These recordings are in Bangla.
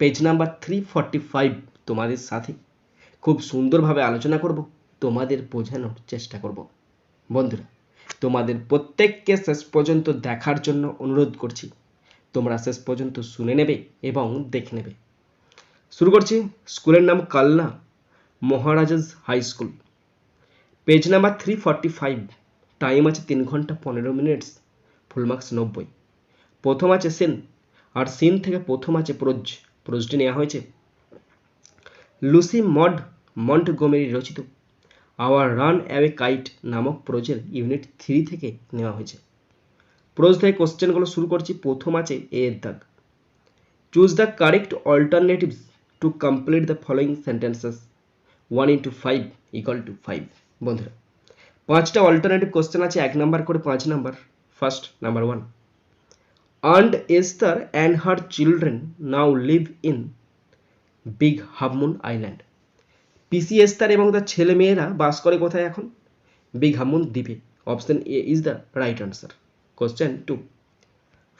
page number three forty five তোমাদের সাথে খুব সুন্দরভাবে আলোচনা করব, তোমাদের বোঝানোর চেষ্টা করব। বন্ধুরা, তোমাদের প্রত্যেককে শেষ পর্যন্ত দেখার জন্য অনুরোধ করছি। তোমরা শেষ পর্যন্ত শুনে নেবে এবং দেখে নেবে। শুরু করছি স্কুলের নাম Kalna Maharajas high school. Page number three forty five time আছে তিন ঘণ্টা পনেরো মিনিটস ফুল মার্কস নব্বই। প্রথম আছে সেন, আর সিন থেকে প্রথম আছে প্রোজ। প্রোজটি নেওয়া হয়েছে। লুসি মড মন্ট গোমেরি রচিত আওয়ার রান অ্যাওয়ে কাইট নামক প্রোজের ইউনিট থ্রি থেকে নেওয়া হয়েছে। প্রোজ থেকে কোশ্চেনগুলো শুরু করছি, প্রথম আছে এ এর দাগ। Choose the correct alternatives to complete the following sentences. One into five equal to five. বন্ধুরা, পাঁচটা অল্টারনেটিভ কোশ্চেন আছে, এক নাম্বার করে পাঁচ number. First, number one. Aunt Esther and her children now live in big Habmoon island পিসি এস্তার এবং তার ছেলে মেয়েরা বাস করে কোথায় এখন? বিগ হাবমুন দ্বীপে। Option A is the right answer question two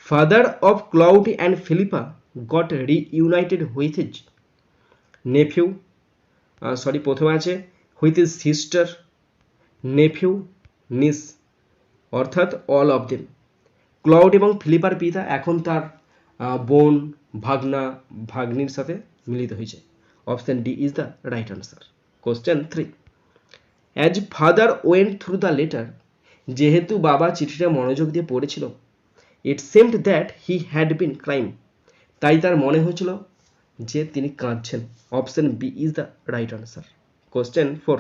father of Claudie and Philippa got reunited with his nephew sorry প্রথমে আছে হুইথ হিজ সিস্টার নেফিউ নিস অর্থাৎ অল অফ দেম ক্লাউড এবং ফিলিপার পিতা এখন তার বোন, ভাগনা, ভাগ্নির সাথে মিলিত হয়েছে। Option D is the right answer question three as father went through the letter যেহেতু বাবা চিঠিটা মনোযোগ দিয়ে পড়েছিল it seemed that he had been crime তাই তার মনে হয়েছিল যে তিনি কাঁদছেন। Option B is the right answer question four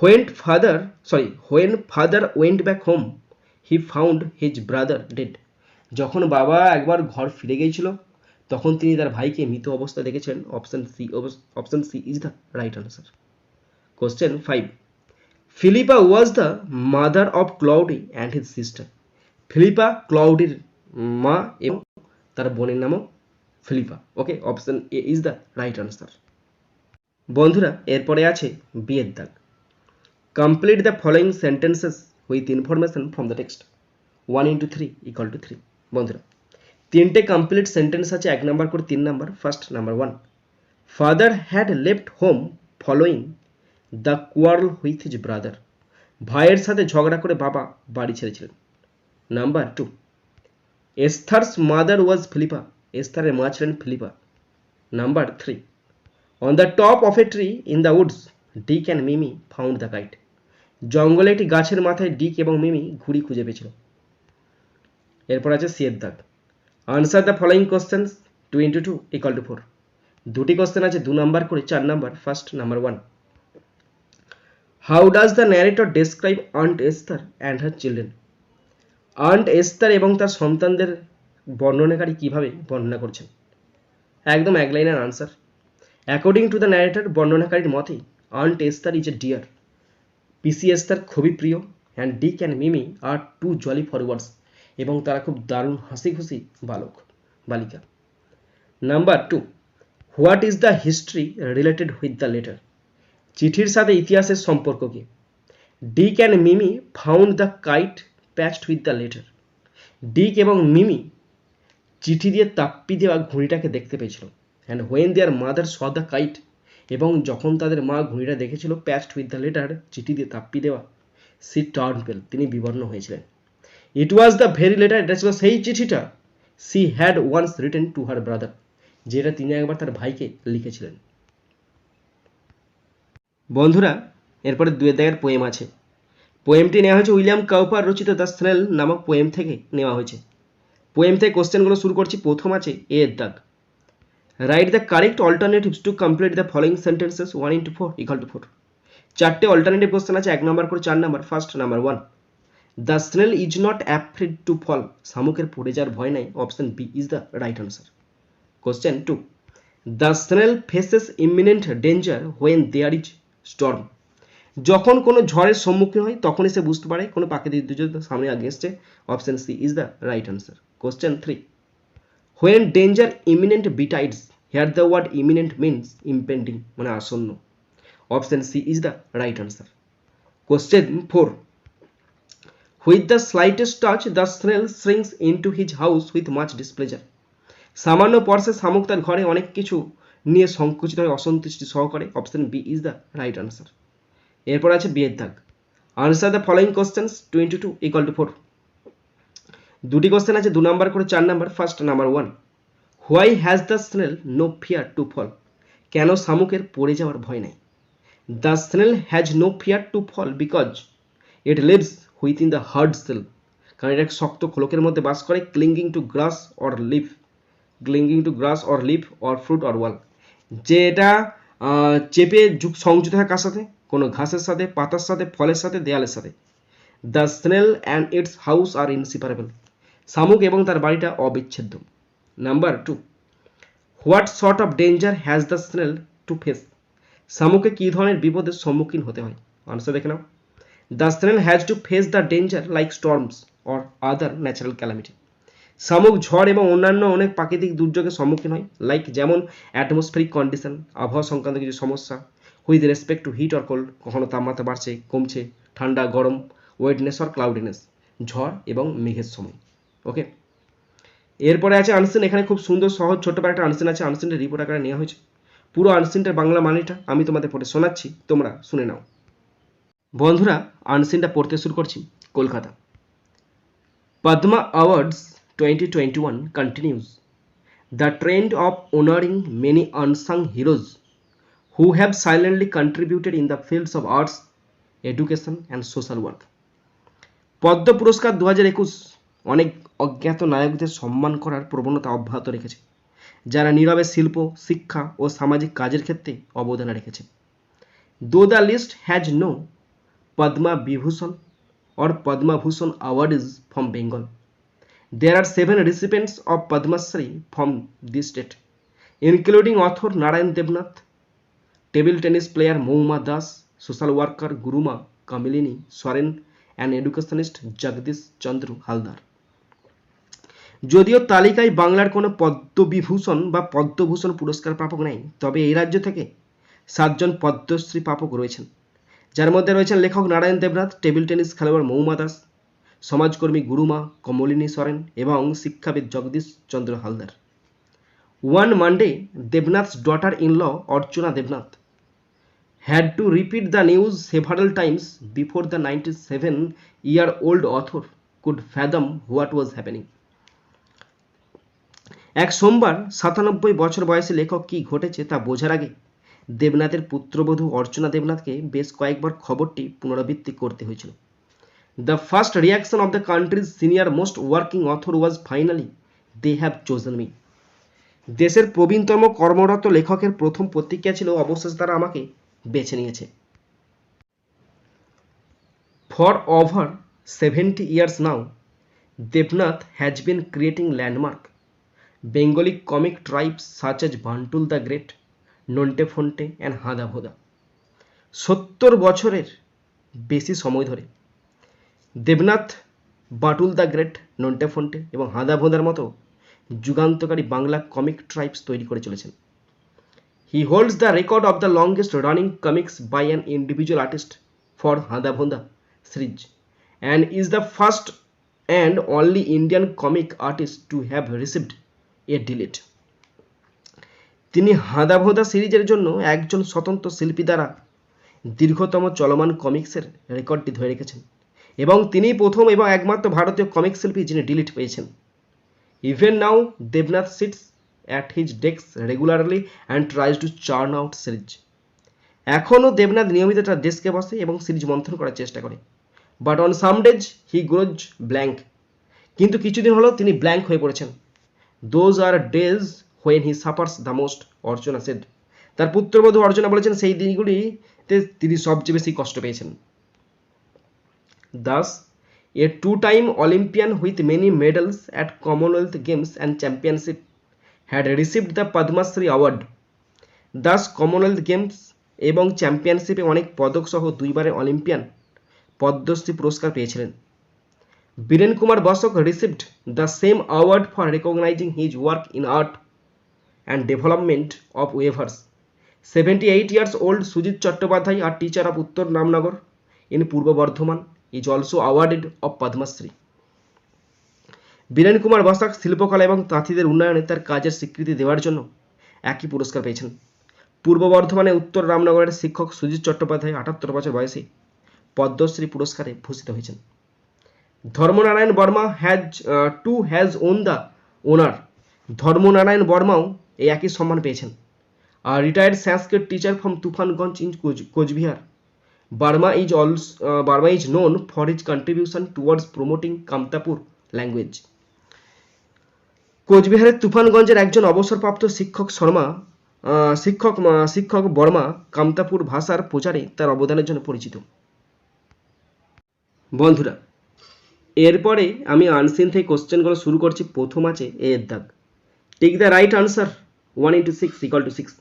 went father sorry when father went back home he found his brother dead যখন বাবা একবার ঘর ফিরে গিয়েছিল, তখন তিনি তার ভাইকে মৃত অবস্থা দেখেছেন। Option C option C is the right answer question five Philippa was the mother of Claudie and his sister Philippa ক্লাউডির মা এবং তার বোনের নামও Philippa okay option A is the right answer বন্ধুরা, এরপরে আছে বিয়ের দাগ। Complete the following sentences with information from the text one into three equal to three বন্ধুরা, তিনটে কমপ্লিট সেন্টেন্স আছে, এক নাম্বার করে তিন number first number one father had left home following the quarrel with his brother ভাইয়ের সাথে ঝগড়া করে বাবা বাড়ি ছেড়েছিলেন। Number two Esther's mother was Philippa এস্থারের মা ছিলেন Philippa number three on the top of a tree in the woods Dick and Mimi found the kite জঙ্গলে একটি গাছের মাথায় ডিক এবং মিমি ঘুড়ি খুঁজে পেয়েছিল। এরপর আছে সিয়ের দাগ answer the following question two into two equal to four দুটি কোশ্চেন আছে, দু নাম্বার করে চার number first number one how does the narrator describe Aunt Esther and her children Aunt Esther এবং তার সন্তানদের বর্ণনাকারী কীভাবে বর্ণনা করছেন? একদম এক লাইনের answer according to the narrator বর্ণনাকারীর মতে aunt Esther is a dear PCS তার খুবই প্রিয় and Dick and Mimi are two jolly forwards এবং তারা খুব দারুণ হাসি খুশি বালক, বালিকা। Number two what is the history related with the letter চিঠির সাথে ইতিহাসের সম্পর্ক কি? Dick and Mimi found the kite patched with the letter Dick এবং মিমি চিঠি দিয়ে তাপ্পি দেওয়া ঘুড়িটাকে দেখতে পেয়েছিল and when their mother saw the kite এবং যখন তাদের মা ঘুড়িটা দেখেছিল প্যাচড উইথ দ্য লেটার চিঠি দিয়ে তাপ্পি দেওয়া, সি টার্ন পেল, তিনি বিবর্ণ হয়েছিলেন। It was the very letter এটা ছিল সেই চিঠিটা she had once written to her brother যেটা তিনি একবার তার ভাইকে লিখেছিলেন। বন্ধুরা, এরপরে দুয়ের দাগের পোয়েম আছে। পোয়েমটি নেওয়া হয়েছে উইলিয়াম কাউপার রচিত দ্য স্নেল নামক পোয়েম থেকে নেওয়া হয়েছে। পোয়েম থেকে কোশ্চেনগুলো শুরু করছি, প্রথম আছে এ এর দাগ। Write the correct alternatives to complete the following sentences one into four equal to four চারটে অল্টারনেটিভ কোশ্চেন আছে, এক নম্বর করে চার number first number one the snail is not afraid to fall শামুকের পড়ে যাওয়ার ভয় নাই। Option B is the right answer question two the snail faces imminent danger when there is storm যখন কোনো ঝড়ের সম্মুখীন হয়, তখনই সে বুঝতে পারে, কোনো প্রাকৃতিক দুর্যোগ সামনে আগে এসছে। Option C is the right answer question three when danger imminent betides here the word imminent means impending মানে আসন্ন। Option C is the right answer question four with the slightest touch the snail shrinks into his house with much displeasure সামান্য পর্সে শামুক তার ঘরে অনেক কিছু নিয়ে সংকুচিত হয়ে অসন্তুষ্টি সহকারে option B is the right answer এরপর আছে বিয়ের দাগ। Answer the following questions twenty two equal to four দুটি কোশ্চেন আছে, দু নাম্বার করে চার number first number one why has the snail no fear to fall? কেন শামুকের পড়ে যাওয়ার ভয় নাই? The snail has no fear to fall because it lives within the hard shell কারণ এটা শক্ত খোলকের মধ্যে বাস করে, clinging to grass or leaf. Clinging to grass or leaf or fruit or wall যে এটা চেপে যুগ, সংযুক্ত হয় কার সাথে? কোনো ঘাসের সাথে, পাতার সাথে, ফলের সাথে, দেয়ালের সাথে। The snail and its house are inseparable. শামুক এবং তার বাড়িটা অবিচ্ছেদ্য। Number two what sort of danger has the snail to face শামুকে কী ধরনের বিপদের সম্মুখীন হতে হয়? আনসার দেখে নাও। The snail has to face the danger like storms or other natural calamity শামুক ঝড় এবং অন্যান্য অনেক প্রাকৃতিক দুর্যোগের সম্মুখীন হয় লাইক যেমন অ্যাটমসফেরিক কন্ডিশন আবহাওয়া সংক্রান্ত কিছু সমস্যা with respect to heat or cold কখনো তাপমাত্রা বাড়ছে, কমছে, ঠান্ডা, গরম ওয়েটনেস অর ক্লাউডিনেস ঝড় এবং মেঘের সময়। ওকে এরপরে আছে আনসিন এখানে খুব সুন্দর সহজ ছোট্ট একটা আনসিন আছে। আনসিনটা রিপোর্ট আকারে নেওয়া হয়েছে। পুরো আনসিনটার বাংলা মানেটা আমি তোমাদের পড়ে শোনাচ্ছি তোমরা শুনে নাও। বন্ধুরা আনসিনটা পড়তে শুরু করছি Kolkata. Padma Awards 2021 continues. The trend of honoring many unsung heroes who have silently contributed in the fields of arts, education, and social work. পদ্ম পুরস্কার দু হাজার একুশ অনেক অজ্ঞাত নায়কদের সম্মান করার প্রবণতা অব্যাহত রেখেছে, যারা নীরবে শিল্প, শিক্ষা ও সামাজিক কাজের ক্ষেত্রে অবদান রেখেছে। Though the list has no Padma Vibhushan or Padma Bhushan award is from Bengal there are seven recipients of Padmashri from the state including author Narayan Debnath table tennis player Mouma Das social worker Gurumaa Kamalini Soren and educationist Jagadish Chandra Haldar যদিও তালিকায় বাংলার কোনো পদ্মবিভূষণ বা পদ্মভূষণ পুরস্কার প্রাপক নেই, তবে এই রাজ্য থেকে সাতজন পদ্মশ্রী প্রাপক রয়েছেন। যার মধ্যে রয়েছেন লেখক নারায়ণ দেবনাথ, টেবিল টেনিস খেলোয়াড় মৌমা দাস, সমাজকর্মী গুরুমা কমলিনী সরেন এবং শিক্ষাবিদ Jagadish Chandra Halder. One Monday Debnath's daughter-in-law Archana Debnath had to repeat the news news times times the the 97 year old author could fathom what was happening এক সোমবার সাতানব্বই বছর বয়সী লেখক কি ঘটেছে তা বোঝার আগে দেবনাথের পুত্রবধূ অর্চনা দেবনাথকে বেশ কয়েকবার খবরটি পুনরাবৃত্তি করতে হয়েছিল। The first reaction of the country's senior most working author was finally they have chosen me দেশের প্রবীণতম কর্মরত লেখকের প্রথম প্রতিক্রিয়া ছিল, অবশেষে তারা আমাকে বেছে নিয়েছে। For over seventy years now Debnath has been creating landmark Bengali comic strips such as Bantul the great Nonte Phonte and Handa Bhoda সত্তর বছরের বেশি সময় ধরে দেবনাথ বাটুল দ্য গ্রেট নন্টে ফন্টে এবং হাঁদা ভোদার মতো যুগান্তকারী বাংলা কমিক ট্রাইবস তৈরি করে চলেছেন। He holds the record of the longest running comics by an individual artist for Handa Bhoda series and is the first and only Indian comic artist to have received a D Litt. তিনি হাঁদা ভোঁদা সিরিজের জন্য একজন স্বতন্ত্র শিল্পী দ্বারা দীর্ঘতম চলমান কমিক্সের রেকর্ডটি ধরে রেখেছেন এবং তিনি প্রথম এবং একমাত্র ভারতীয় কমিক শিল্পী যিনি ডিলিট পেয়েছেন। Even now Debnath sits at his desk regularly and tries to churn out series এখনও দেবনাথ নিয়মিত তার ডেস্কে বসে এবং সিরিজ মন্থন করার চেষ্টা করে। But on some days he grows blank কিন্তু কিছুদিন হলো তিনি ব্ল্যাঙ্ক হয়ে পড়েছেন। Those are days when he suffers the most Archana said তার পুত্রবধূ অর্চনা বলেছেন, সেই দিনগুলিতে তিনি সবচেয়ে বেশি কষ্ট পেয়েছেন। Das a two time Olympian with many medals at Commonwealth Games and championship had received the Padmashri award Das Commonwealth Games এবং চ্যাম্পিয়নশিপে অনেক পদক সহ দুইবারের অলিম্পিয়ান পদ্মশ্রী পুরস্কার পেয়েছিলেন। Biren Kumar Basak received the same award for recognizing his work in art and development of weavers seventy eight years old Sujit Chattopadhyay a teacher of Uttar Ramnagar in Purba Bardhaman is also awarded of Padmashri Biren Kumar Basak শিল্পকলা এবং তাঁতিদের উন্নয়নে তার কাজের স্বীকৃতি দেওয়ার জন্য একই পুরস্কার পেয়েছেন। পূর্ব বর্ধমানে উত্তর রামনগরের শিক্ষক সুজিত চট্টোপাধ্যায় আটাত্তর বছর বয়সে পদ্মশ্রী পুরস্কারে ভূষিত হয়েছেন। Dharmanarayan Barma has to has won the honour Dharmanarayan বর্মাও এই একই সম্মান পেয়েছেন। A retired Sanskrit teacher from Tufanganj in Cooch Behar Barma is also Barma is known for his contribution towards promoting Kamtapur language কোচবিহারের তুফানগঞ্জের একজন অবসরপ্রাপ্ত শিক্ষক শর্মা আহ, শিক্ষক শিক্ষক বর্মা কামতাপুর ভাষার প্রচারে তার অবদানের জন্য পরিচিত। বন্ধুরা এরপরে আমি আনসিন থেকে কোশ্চেনগুলো শুরু করছি, প্রথম আছে এ এর দাগ। Take the right answer one into six equal to six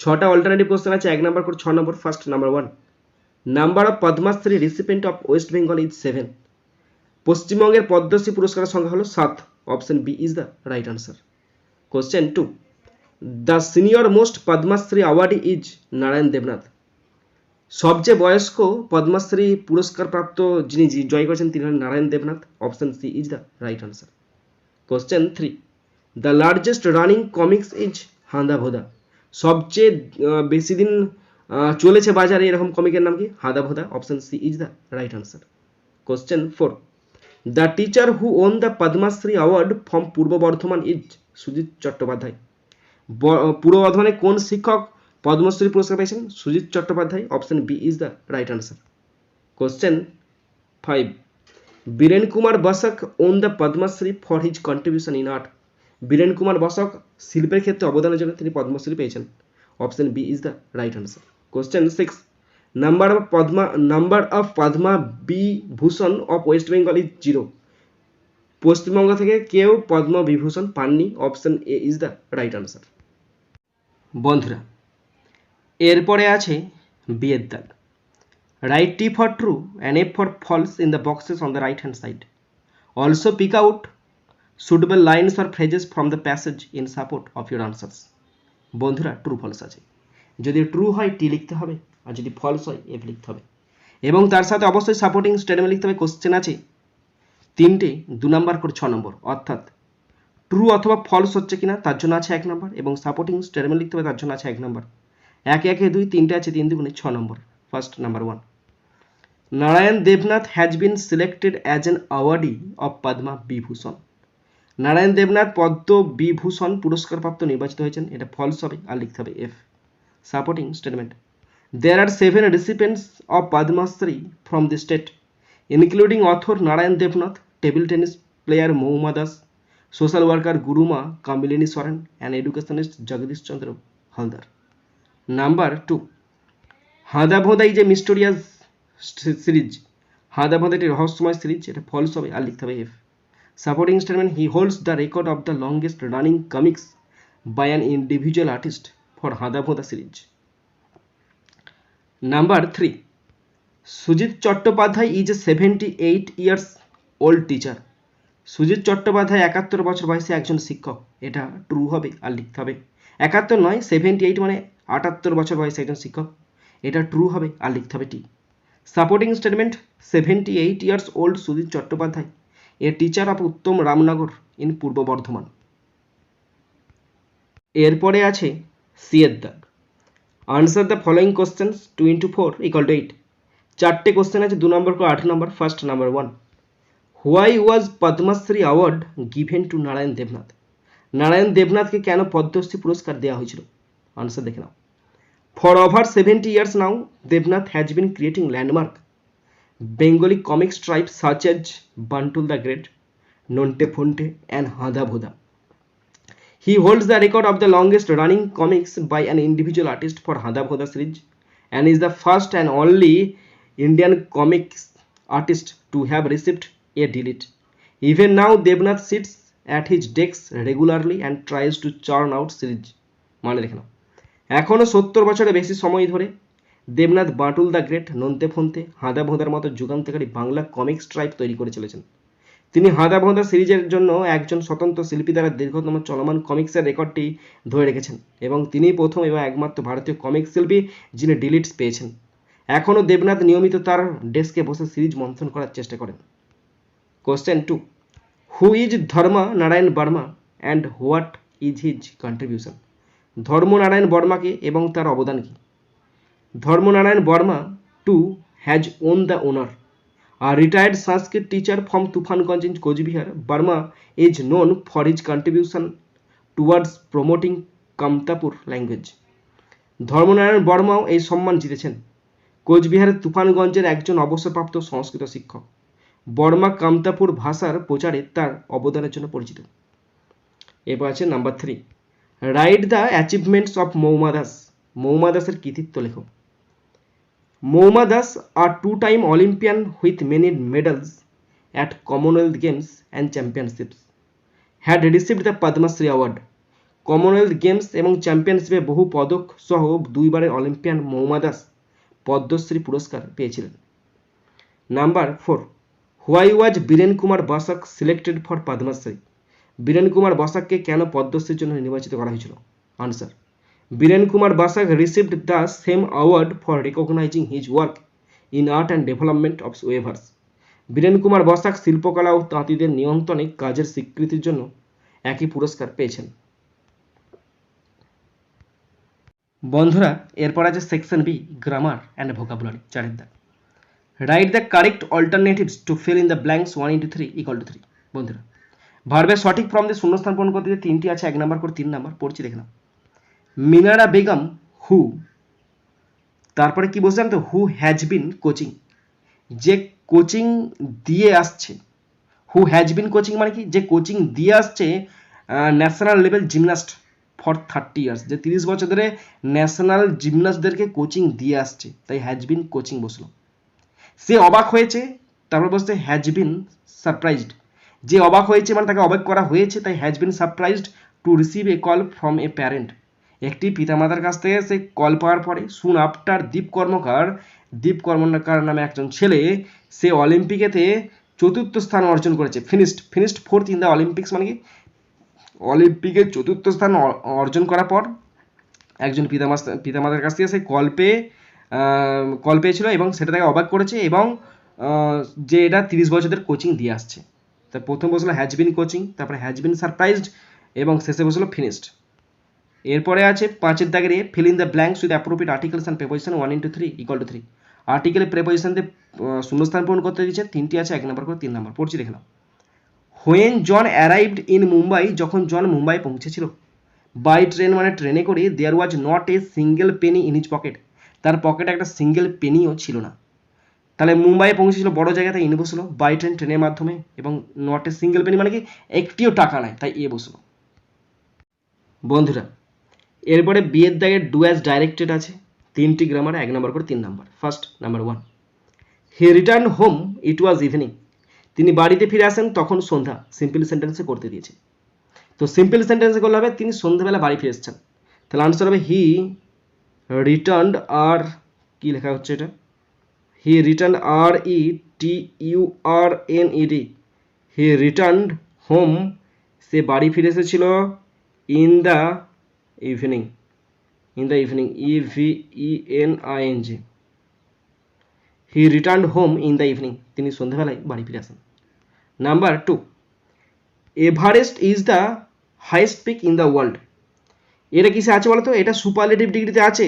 ছটা অল্টারনেটিভ কোশ্চেন আছে, এক নম্বর করে ছ নম্বর first number one number of Padmashri recipient of West Bengal is seven পশ্চিমবঙ্গের পদ্মশ্রী পুরস্কারের সংখ্যা হলো সাত। Option B is the right answer question two the senior most Padmashri award is Narayan Debnath সবচেয়ে বয়স্ক পদ্মশ্রী পুরস্কার প্রাপ্ত যিনি জয় করেছেন, তিনি হলেন Narayan Debnath. Option C is the right answer question three the largest running comics is Handa Bhoda সবচেয়ে বেশি দিন চলেছে বাজারে এরকম কমিকের নাম কি? Handa Bhonda option C is the right answer question four the teacher who won the Padmashri award from Purba Bardhaman is Sujit Chattopadhyay পূর্ব বর্ধমানে কোন শিক্ষক পদ্মশ্রী পুরস্কার পেয়েছেন Sujit Chattopadhyay. Option B is the right answer question five Biren Kumar Basak won the Padmashri for his contribution in art Biren Kumar Basak শিল্পের ক্ষেত্রে অবদানের জন্য তিনি পদ্মশ্রী পেয়েছেন। Option B is the right answer question six number of Padma number of Padma Vibhushan of West Bengal is zero Paschimbanga থেকে কেউ পদ্ম বিভূষণ পাননি। Option A is the right answer বন্ধুরা এরপরে আছে বিয়ের দাগ। Write T for true and F for false in the boxes on the right hand side also pick out suitable lines or phrases from the passage in support of your answers বন্ধুরা ট্রু ফলস আছে। যদি ট্রু হয় টি লিখতে হবে, আর যদি ফলস হয় এফ লিখতে হবে। এবং তার সাথে অবশ্যই সাপোর্টিং স্টেটমেন্ট লিখতে হবে কোশ্চেন আছে। তিনটে, দু নম্বর করে ছ নম্বর। অর্থাৎ ট্রু অথবা ফলস হচ্ছে কিনা, তার জন্য আছে এক নম্বর। এবং সাপোর্টিং স্টেটমেন্ট লিখতে হবে, তার জন্য আছে এক নম্বর। একে একে দুই, তিনটে আছে, তিন দুগুণে ছ নম্বর first number one Narayan Debnath has been selected as an awardee of Padma Vibhushan Narayan Debnath Padma Vibhushan পুরস্কারপ্রাপ্ত নির্বাচিত হয়েছেন, এটা ফলস হবে, আর লিখতে হবে F supporting statement there are seven recipients of Padmashri from the state including author Narayan Debnath table tennis player Mouma Das social worker Gurumaa Kamalini Soren and educationist Jagadish Chandra Haldar number two. Handa Bhondai যে মিস্টোরিয়াস সিরিজ হাঁদা ভোঁদা রহস্যময় সিরিজ, এটা ফলস হবে, আর লিখতে হবে F supporting statement he holds the record of the longest running comics by an individual artist for Handa Bhonda series. Number three, Sujit Chattopadhyay is a seventy eight years old teacher Sujit Chattopadhyay একাত্তর বছর বয়সে একজন শিক্ষক, এটা ট্রু হবে, আর লিখতে হবে একাত্তর নয় সেভেন্টি এইট মানে আটাত্তর বছর বয়সে একজন শিক্ষক। এটা ট্রু হবে আর লিখতে হবে T supporting statement seventy eight years old Sujit Chattopadhyay. A teacher of Uttam Ramnagar in Purba Bardhaman. এরপরে আছে সি এর দাগ। Answer the following questions two into four equal to eight চারটে কোশ্চেন আছে, দু নম্বর করে আট নম্বর first number one why was Padmashri award given to Narayan Debnath Narayan দেবনাথকে কেন পদ্মশ্রী পুরস্কার দেওয়া হয়েছিল? আনসার দেখে নাও। For over seventy years now Debnath has been creating landmark Bengali comic strip such as Bantul the great Nonte Phonte and Handa Bhoda he holds the record of the longest running comics by an individual artist for Handa Bhoda series and is the first and only Indian comics artist to have received a D Litt even now Debnath sits at his desk regularly and tries to churn out series মানে দেখে নাও। এখনও সত্তর বছরের বেশি সময় ধরে দেবনাথ বাটুল দ্য গ্রেট নন্তে ফন্তে হাঁদা ভোঁদার মতো যুগান্তকারী বাংলা কমিক স্ট্রাইপ তৈরি করে চলেছেন। তিনি হাঁদা ভোঁদা সিরিজের জন্য একজন স্বতন্ত্র শিল্পী দ্বারা দীর্ঘতম চলমান কমিক্সের রেকর্ডটি ধরে রেখেছেন এবং তিনিই প্রথম এবং একমাত্র ভারতীয় কমিক শিল্পী যিনি ডিলিটস পেয়েছেন। এখনও দেবনাথ নিয়মিত তার ডেস্কে বসে সিরিজ মন্থন করার চেষ্টা করেন। Question two who is Dharma Narayan Barma and what is his contribution Dharmanarayan বর্মাকে এবং তার অবদান কি Dharmanarayan Barma too has won the honour R retired Sanskrit teacher from Tufanganj in Coochbehar Burma is known for his contribution towards promoting Kamatapur language Dharmanarayan বর্মাও এই সম্মান জিতেছেন। কোচবিহারের তুফানগঞ্জের একজন অবসরপ্রাপ্ত সংস্কৃত শিক্ষক। বর্মা কামতাপুর ভাষার প্রচারে তার অবদানের জন্য পরিচিত। এরপর আছে number three write the achievements of Mouma Das Mouma দাসের কৃতিত্ব লেখো। Mouma Das are two time Olympian with many medals at Commonwealth Games and championships had received the Shri Award. Commonwealth Games এবং চ্যাম্পিয়নশিপে বহু পদক সহ দুইবারের অলিম্পিয়ান মৌমা দাস পদ্মশ্রী পুরস্কার পেয়েছিলেন। Number four why was Biren Kumar Basak selected for Padmashri Biren Kumar বসাককে কেন পদ্মশ্রীর জন্য নির্বাচিত করা হয়েছিল? Answer Biren Kumar Basak received the same award for recognizing his work in art and development of waivers. Biren Kumar Basak শিল্পকলা ও তাঁতিদের নিয়ন্ত্রণে কাজের স্বীকৃতির জন্য একই পুরস্কার পেয়েছেন। বন্ধুরা, এরপর আছে section B grammar and vocabulary চারের দাগ write the correct alternatives to fill in the blanks one into three equal to three বন্ধুরা ভার্বের সঠিক ফর্ম দিয়ে শূন্যস্থান পূরণ করতে যে তিনটি আছে, এক নাম্বার করে তিন নাম্বার পড়ছি, দেখে নাও। মিনারা বেগম হু তারপরে কি বলছিলাম তো হু হ্যাজ বিন কোচিং যে কোচিং দিয়ে আসছে হু হ্যাজ বিন কোচিং মানে কি? যে কোচিং দিয়ে আসছে national level gymnast for thirty years যে তিরিশ বছর ধরে ন্যাশনাল জিমনাস্টদেরকে কোচিং দিয়ে আসছে, তাই হ্যাজ বিন কোচিং বসল। সে অবাক হয়েছে, তারপর বলছে হ্যাজ বিন সারপ্রাইজড যে অবাক হয়েছে মানে তাকে অবাক করা হয়েছে, তাই has been surprised to receive a call from a parent একটি পিতামাতার কাছ থেকে সে কল পাওয়ার পরে সুন আফটার দীপ কর্মকার দীপ কর্মকার নামে একজন ছেলে, সে অলিম্পিকেতে চতুর্থ স্থান অর্জন করেছে। Finished finished fourth in the Olympics মানে কি? অলিম্পিকে চতুর্থ স্থান অর্জন করার পর, একজন পিতামাতা পিতামাতার কাছ থেকে সে কল পেয়ে কল পেয়েছিল এবং সেটা তাকে অবাক করেছে এবং যে এটা তিরিশ বছরের কোচিং দিয়ে আসছে। তা প্রথম বসল হ্যাজ বিন কোচিং তারপরে হ্যাজ বিন সারপ্রাইজড এবং শেষে বসল ফিনিশড এরপরে আছে পাঁচের দাগের fill in the blanks with appropriate articles and preposition one into three equal to three আর্টিকেলের preposition দিয়ে শূন্যস্থান পূরণ করতে দিয়েছে, তিনটি আছে, এক নম্বর করে তিন নম্বর। পড়ছি দেখে নাও। When John arrived in Mumbai যখন জন মুম্বাই পৌঁছেছিল বাই ট্রেন মানে ট্রেনে করে there was not a single penny in his pocket তার পকেটে একটা সিঙ্গেল পেনিও ছিল না। তাহলে মুম্বাইয়ে পৌঁছেছিল, বড় জায়গাতে ইন বসল বাই ট্রেন ট্রেনের মাধ্যমে, এবং নট এ সিঙ্গেল পেনি মানে কি, একটিও টাকা নাই, তাই এ বসল। বন্ধুরা, এরপরে বিয়ের দাগের ডু অ্যাজ ডাইরেক্টেড আছে, তিনটি গ্রামার এক নম্বর করে তিন নম্বর first number one he return home it was evening তিনি বাড়িতে ফিরে আসেন, তখন সন্ধ্যা সিম্পল সেন্টেন্সে করতে দিয়েছে। তো সিম্পল সেন্টেন্সে করলে হবে, তিনি সন্ধ্যাবেলা বাড়ি ফিরে এসেছেন। তাহলে আনসার হবে হি রিটার্ন আর কি লেখা হচ্ছে এটা? He return R E T U R N E D he return home সে বাড়ি ফিরে এসেছিল in the evening in the evening E V E N I N G he return home in the evening তিনি সন্ধ্যাবেলায় বাড়ি ফিরে আসেন। Number two Everest is the highest peak in the world এটা কিসে আছে বলো তো এটা সুপারলেটিভ ডিগ্রিতে আছে।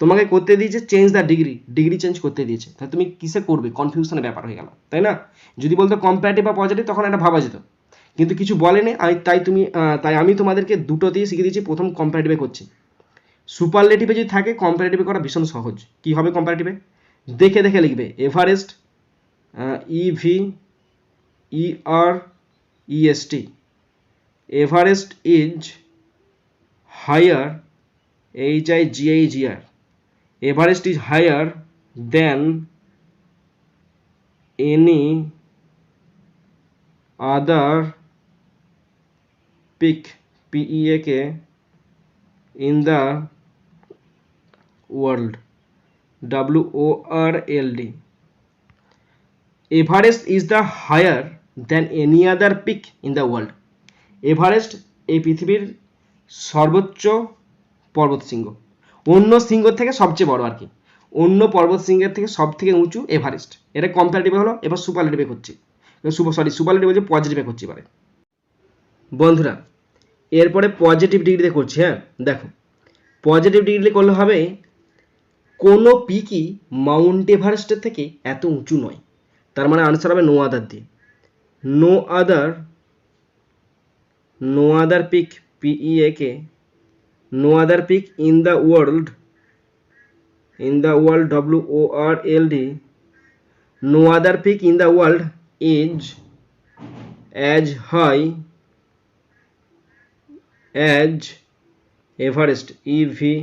তোমাকে করতে দিয়েছে change the degree degree change করতে দিয়েছে। তাহলে তুমি কিসে করবে? কনফিউশনের ব্যাপার হয়ে গেল। তাই না? যদি বলতো কম্পারেটিভ বা পজিটিভ তখন এটা ভাবা যেত। কিন্তু কিছু বলেনি, আমি তাই তুমি তাই আমি তোমাদেরকে দুটো দিয়ে শিখে দিয়েছি, প্রথম কম্পারেটিভে করছি। সুপারলেটিভে যদি থাকে কম্পারেটিভে করা ভীষণ সহজ। কী হবে কম্পারেটিভে দেখে দেখে লিখবে Everest E V E R E S T Everest is higher H I G I G R Everest is higher than any other peak P E A K in the world W O R L D Everest is the higher than any other peak in the world Everest এই পৃথিবীর সর্বোচ্চ পর্বত শৃঙ্গ। অন্য শৃঙ্গ থেকে সবচেয়ে বড় আর কি। অন্য পর্বত শৃঙ্গের থেকে সব থেকে উঁচু এভারেস্ট। এটা কম্পারেটিভে হলো, এবার সুপারলেটিভে করছি সুপার সরি সুপারলেটিভ বলছে পজিটিভে করছি এবারে। বন্ধুরা, এরপরে পজিটিভ ডিগ্রিতে করছি হ্যাঁ? দেখো পজিটিভ ডিগ্রি করলে হবে, কোনো পিকই মাউন্ট এভারেস্টের থেকে এত উঁচু নয়। তার মানে আনসার হবে নো আদার দিয়ে। No other no other peak P E A K no other peak in the world in the world W O R L D no other peak in the world is as high as Everest E V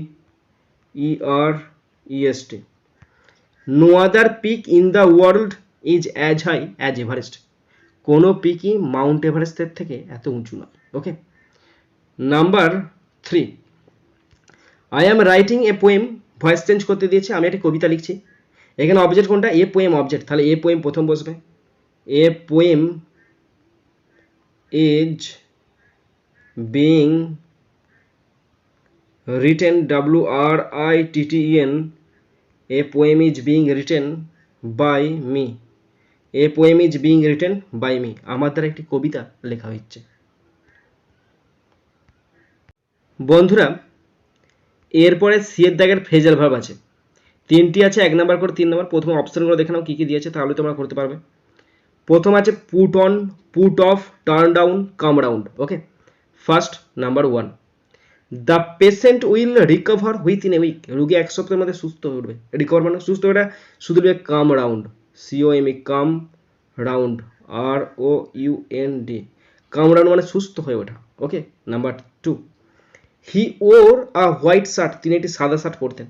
E R E S T no other peak in the world is as high as Everest কোনো পিকই মাউন্ট এভারেস্টের থেকে এত উঁচু নয় okay number three I am writing a poem voice change করতে দিয়েছে। আমি একটা কবিতা লিখছি। এখানে অবজেক্ট কোনটা? এ পোয়েম অবজেক্ট তাহলে এ পোয়েম প্রথম বসবে। A poem is being written W R I T T N a poem is being written by me a poem is being written by me আমার দ্বারা একটি কবিতা লেখা হচ্ছে। বন্ধুরা, এরপরে সিয়ের দাগের ফ্রেজাল ভাব আছে। তিনটি আছে, এক নাম্বার করে তিন নাম্বার। প্রথমে অপশনগুলো দেখে নাও, কী কী দিয়েছে, তাহলে তোমরা করতে পারবে। প্রথম আছে put on put off turn down come round okay first number one the patient will recover within a week রুগী এক সপ্তাহের মধ্যে সুস্থ হয়ে উঠবে। রিকভার মানে সুস্থ ওঠা, শুধু come round C O M E come round R O U N D come round মানে সুস্থ হয়ে ওঠা okay number two he wore a white shirt, তিনি একটি সাদা শার্ট পরতেন।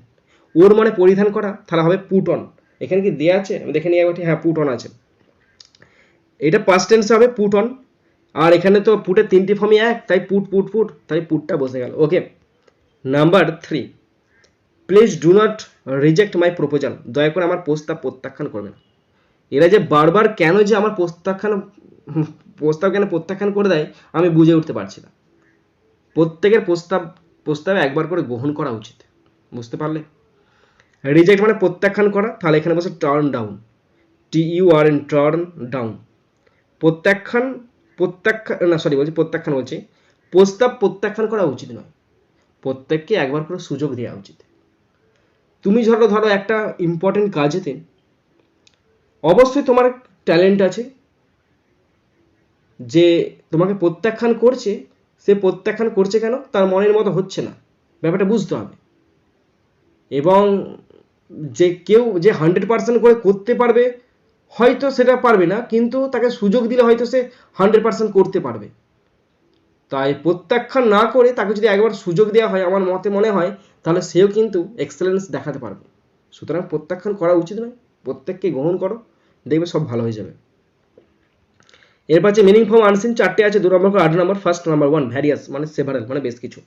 ওর মানে পরিধান করা, তাহলে হবে পুট অন এখানে কি দেয়া আছে? আমি দেখে নিয়ে একবার হ্যাঁ পুট অন আছে। এটা পাস্ট টেন্স হবে পুট অন আর এখানে তো পুটের তিনটি ফর্মই এক, তাই পুট পুট পুট, তাই পুটটা বসে গেল। Okay number three please do not reject my proposal দয়া করে আমার প্রস্তাব প্রত্যাখ্যান করবে না এরা যে বারবার কেন যে আমার প্রত্যাখ্যান, প্রস্তাব কেন প্রত্যাখ্যান করে দেয়, আমি বুঝে উঠতে পারছি না। প্রত্যেকের প্রস্তাব, প্রস্তাবে একবার করে গ্রহণ করা উচিত। বুঝতে পারলে? রিজেক্ট মানে প্রত্যাখ্যান করা, তাহলে এখানে বসে turn down T U R N turn down প্রত্যাখ্যান প্রত্যাখ্যান না সরি বলছি প্রত্যাখ্যান বলছি। প্রস্তাব প্রত্যাখ্যান করা উচিত নয়। প্রত্যেককে একবার করে সুযোগ দেওয়া উচিত। তুমি ধরো ধরো একটা ইম্পর্টেন্ট কাজেতে অবশ্যই তোমার ট্যালেন্ট আছে যে তোমাকে প্রত্যাখ্যান করছে সে প্রত্যাখ্যান করছে কেন? তার মনের মতো হচ্ছে না। ব্যাপারটা বুঝতে হবে। এবং যে কেউ যে হান্ড্রেড পার্সেন্ট করে করতে পারবে, হয়তো সেটা পারবে না, কিন্তু তাকে সুযোগ দিলে হয়তো সে হান্ড্রেড পার্সেন্ট করতে পারবে। তাই প্রত্যাখ্যান না করে তাকে যদি একবার সুযোগ দেওয়া হয়, আমার মতে মনে হয়, তাহলে সেও কিন্তু এক্সেলেন্স দেখাতে পারবে। সুতরাং প্রত্যাখ্যান করা উচিত নয়। প্রত্যেককে গ্রহণ করো। দেখবে সব ভালো হয়ে যাবে। এরপর আছে মিনিং ফর্ম আনসিন চারটে আছে দু নম্বর আট নম্বর ফার্স্ট নাম্বার ওয়ান ভ্যারিয়াস মানে সেভারাল মানে বেশ কিছু।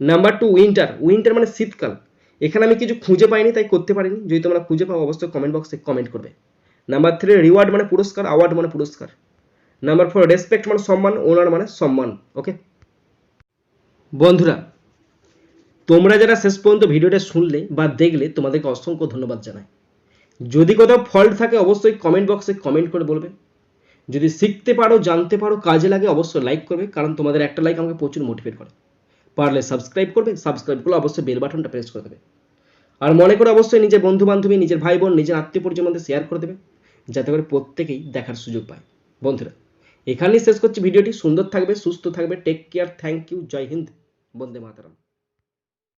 নাম্বার টু উইন্টার উইন্টার মানে শীতকাল। এখানে আমি কিছু খুঁজে পাইনি, তাই করতে পারিনি। যদি তোমরা খুঁজে পাও, অবশ্যই কমেন্ট বক্সে কমেন্ট করবে। নাম্বার থ্রি রিওয়ার্ড মানে পুরস্কার অ্যাওয়ার্ড মানে পুরস্কার। নাম্বার ফোর রেসপেক্ট মানে সম্মান ওনার মানে সম্মান ওকে বন্ধুরা, তোমরা যারা শেষ পর্যন্ত ভিডিওটা শুনলে বা দেখলে, তোমাদেরকে অসংখ্য ধন্যবাদ জানাই। যদি কোথাও ফল্ট থাকে, অবশ্যই কমেন্ট বক্সে কমেন্ট করে বলবে। যদি শিখতে পারো, জানতে পারো, কাজে লাগে, অবশ্যই লাইক করবে, কারণ তোমাদের একটা লাইক আমাকে প্রচুর মোটিভেট করে। পারলে সাবস্ক্রাইব করবে সাবস্ক্রাইব করলে অবশ্যই বেল বাটনটা প্রেস করে দেবে। আর মনে করে অবশ্যই নিজের বন্ধু বান্ধবী নিজের ভাই বোন নিজের আত্মীয় মধ্যে শেয়ার করে দেবে, যাতে করে প্রত্যেকেই দেখার সুযোগ পায়। বন্ধুরা, এখানেই শেষ করছি ভিডিওটি। সুন্দর থাকবে, সুস্থ থাকবে। টেক কেয়ার থ্যাংক ইউ জয় হিন্দ, বন্দে মাতারাম।